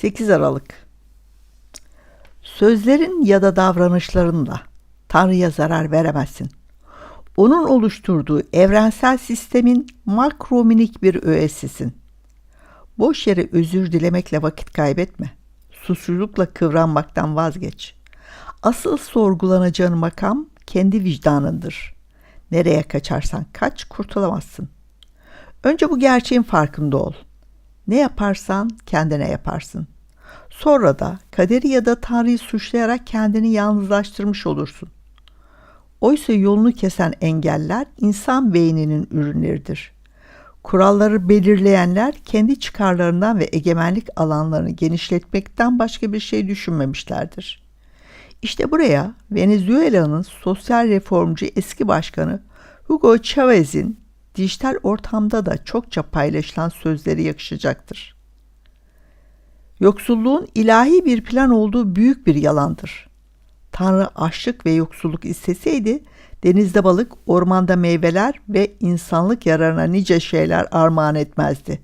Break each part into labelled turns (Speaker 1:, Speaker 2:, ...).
Speaker 1: 8 Aralık Sözlerin ya da davranışlarınla Tanrı'ya zarar veremezsin. Onun oluşturduğu evrensel sistemin makro minik bir öğesisin. Boş yere özür dilemekle vakit kaybetme. Suçlulukla kıvranmaktan vazgeç. Asıl sorgulanacağın makam kendi vicdanındır. Nereye kaçarsan kaç kurtulamazsın. Önce bu gerçeğin farkında ol. Ne yaparsan kendine yaparsın. Sonra da kaderi ya da Tanrı'yı suçlayarak kendini yalnızlaştırmış olursun. Oysa yolunu kesen engeller insan beyninin ürünleridir. Kuralları belirleyenler kendi çıkarlarından ve egemenlik alanlarını genişletmekten başka bir şey düşünmemişlerdir. İşte buraya Venezuela'nın sosyal reformcu eski başkanı Hugo Chavez'in dijital ortamda da çokça paylaşılan sözleri yakışacaktır. Yoksulluğun ilahi bir plan olduğu büyük bir yalandır. Tanrı açlık ve yoksulluk isteseydi denizde balık, ormanda meyveler ve insanlık yararına nice şeyler armağan etmezdi.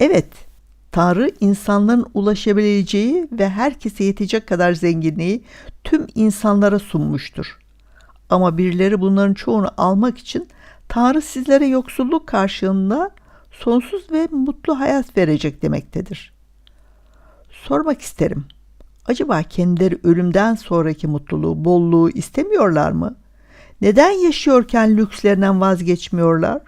Speaker 1: Evet, Tanrı insanların ulaşabileceği ve herkese yetecek kadar zenginliği tüm insanlara sunmuştur. Ama birileri bunların çoğunu almak için Tanrı sizlere yoksulluk karşılığında sonsuz ve mutlu hayat verecek demektedir. Sormak isterim. Acaba kendileri ölümden sonraki mutluluğu, bolluğu istemiyorlar mı? Neden yaşıyorken lükslerinden vazgeçmiyorlar?